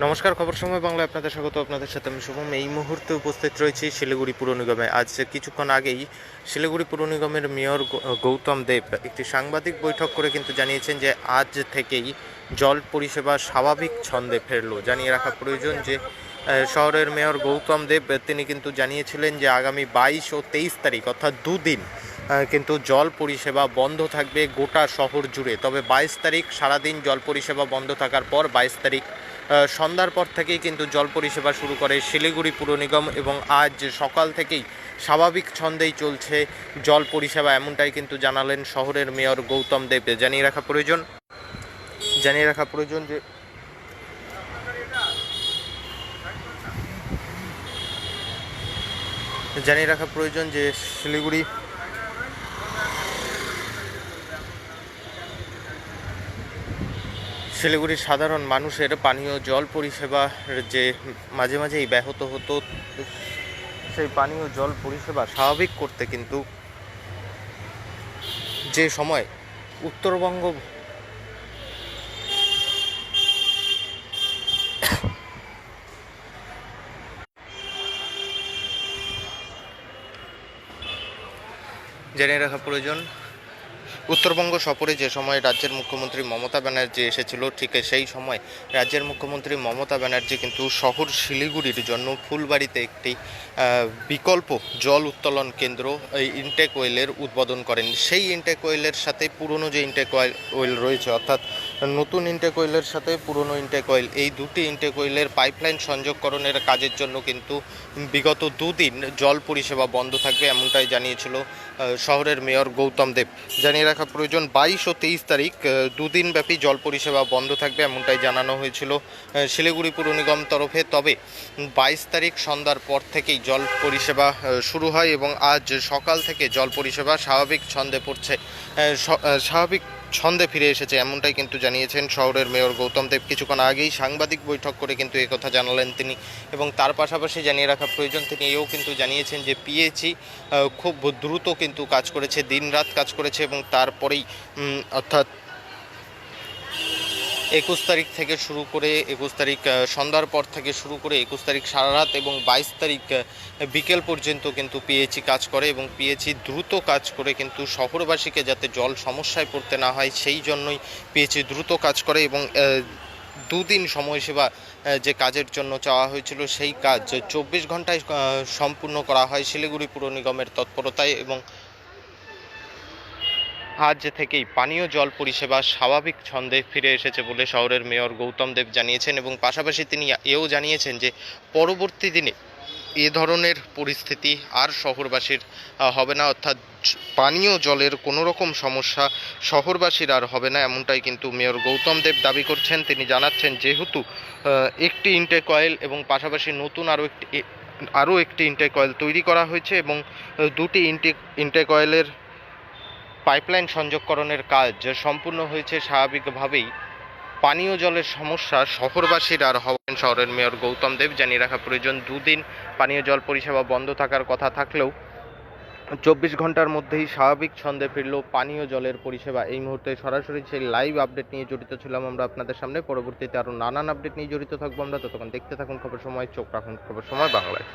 নমস্কার, খবর সময় বাংলায় আপনাদের স্বাগত। আপনাদের সাথে আমি শুভম। এই মুহূর্তে উপস্থিত রয়েছি শিলিগুড়ি পুর নিগমে। আজ কিছুক্ষণ আগেই শিলিগুড়ি পুর নিগমের মেয়র গৌতম দেব একটি সাংবাদিক বৈঠক করে কিন্তু জানিয়েছেন যে আজ থেকেই জল পরিষেবা স্বাভাবিক ছন্দে ফেরলো। জানিয়ে রাখা প্রয়োজন যে শহরের মেয়র গৌতম দেব, তিনি কিন্তু জানিয়েছিলেন যে আগামী বাইশ ও তেইশ তারিখ, অর্থাৎ দুদিন কিন্তু জল পরিষেবা বন্ধ থাকবে গোটা শহর জুড়ে। তবে বাইশ তারিখ সারাদিন জল পরিষেবা বন্ধ থাকার পর বাইশ তারিখ সন্ধ্যার পর থেকেই কিন্তু জল পরিষেবা শুরু করে শিলিগুড়ি পুর নিগম এবং আজ সকাল থেকেই স্বাভাবিক ছন্দেই চলছে জল পরিষেবা, এমনটাই কিন্তু জানালেন শহরের মেয়র গৌতম দেব। জানিয়ে রাখা প্রয়োজন, জানিয়ে রাখা প্রয়োজন যে জানিয়ে রাখা প্রয়োজন যে শিলিগুড়ি শিলিগুড়ির সাধারণ মানুষের পানীয় জল পরিষেবা যে মাঝে মাঝেই ব্যাহত হতো, সেই পানীয় জল পরিষেবা স্বাভাবিক করতে কিন্তু যে সময় উত্তরবঙ্গ জেনে রাখা প্রয়োজন। উত্তরবঙ্গ সফরে যে সময় রাজ্যের মুখ্যমন্ত্রী মমতা ব্যানার্জি এসেছিল, ঠিক সেই সময় রাজ্যের মুখ্যমন্ত্রী মমতা ব্যানার্জি কিন্তু শহর শিলিগুড়ির জন্য ফুলবাড়িতে একটি বিকল্প জল উত্তোলন কেন্দ্র, এই ইনটেক ওয়েলের উদ্বোধন করেন। সেই ইনটেক ওয়েলের সাথে পুরনো যে ইনটেক ওয়েল রয়েছে, অর্থাৎ নতুন ইনটেক ওয়েলের সাথে পুরনো ইনটেক ওয়েল এই দুটি ইনটেক ওয়েলের পাইপলাইন সংযোগকরণের কাজের জন্য কিন্তু বিগত দুদিন জল পরিষেবা বন্ধ থাকবে এমনটাই জানিয়েছিল শহরের মেয়র গৌতম দেব। জানিয়ে রাখা প্রয়োজন, বাইশ ও তেইশ তারিখ দুদিন ব্যাপী জল পরিষেবা বন্ধ থাকবে এমনটাই জানানো হয়েছিল শিলিগুড়ি পুর নিগম তরফে। তবে বাইশ তারিখ সন্ধ্যার পর থেকেই জল পরিষেবা শুরু হয় এবং আজ সকাল থেকে জল পরিষেবা স্বাভাবিক ছন্দে পড়ছে স্বাভাবিক ছন্দে ফিরে এসেছে, এমনটাই কিন্তু জানিয়েছেন শহরের মেয়র গৌতম দেব। কিছুক্ষণ আগেই সাংবাদিক বৈঠক করে কিন্তু কথা জানালেন তিনি এবং তার পাশাপাশি জানিয়ে রাখা প্রয়োজন, তিনি এও কিন্তু জানিয়েছেন যে পিএইচই খুব দ্রুত কিন্তু কাজ করেছে, দিনরাত কাজ করেছে এবং তারপরেই অর্থাৎ একুশ তারিখ থেকে শুরু করে একুশ তারিখ সন্ধ্যার পর থেকে শুরু করে একুশ তারিখ সারা রাত এবং বাইশ তারিখ বিকেল পর্যন্ত কিন্তু পিএইচি কাজ করে এবং পিএইচি দ্রুত কাজ করে কিন্তু শহরবাসীকে যাতে জল সমস্যায় পড়তে না হয় সেই জন্যই পিএইচি দ্রুত কাজ করে এবং দুদিন সময়সীমা আহ, যে কাজের জন্য চাওয়া হয়েছিল সেই কাজ চব্বিশ ঘন্টায় সম্পূর্ণ করা হয় শিলিগুড়ি পুর নিগমের তৎপরতায় এবং আজ থেকেই পানীয় জল পরিষেবা স্বাভাবিক ছন্দে ফিরে এসেছে বলে শহরের মেয়র গৌতম দেব জানিয়েছেন এবং পাশাপাশি তিনি এও জানিয়েছেন যে পরবর্তী দিনে এ ধরনের পরিস্থিতি আর শহরবাসীর হবে না। অর্থাৎ পানীয় জলের কোনো রকম সমস্যা শহরবাসীর আর হবে না এমনটাই কিন্তু মেয়র গৌতম দেব দাবি করছেন। তিনি জানাচ্ছেন যেহেতু একটি ইনটেক অয়েল এবং পাশাপাশি নতুন আরও একটি আরও একটি ইনটেক অয়েল তৈরি করা হয়েছে এবং দুটি ইনটেক ইনটেক অয়েলের পাইপলাইন সংযোগকরণের কাজ সম্পূর্ণ হয়েছে স্বাভাবিকভাবেই। পানীয় জলের সমস্যা শহরবাসীর আর হবেন শহরের মেয়র গৌতম দেব জানিয়ে রাখা, প্রয়োজন দুদিন পানীয় জল পরিষেবা বন্ধ থাকার কথা থাকলেও চব্বিশ ঘণ্টার মধ্যেই স্বাভাবিক ছন্দে ফিরল পানীয় জলের পরিষেবা। এই মুহূর্তে সরাসরি সেই লাইভ আপডেট নিয়ে জড়িত ছিলাম আমরা আপনাদের সামনে। পরবর্তীতে আরও নানান আপডেট নিয়ে জড়িত থাকব আমরা। ততক্ষণ দেখতে থাকুন খবর সময়, চোখ রাখুন খবর সময়, বাংলায়।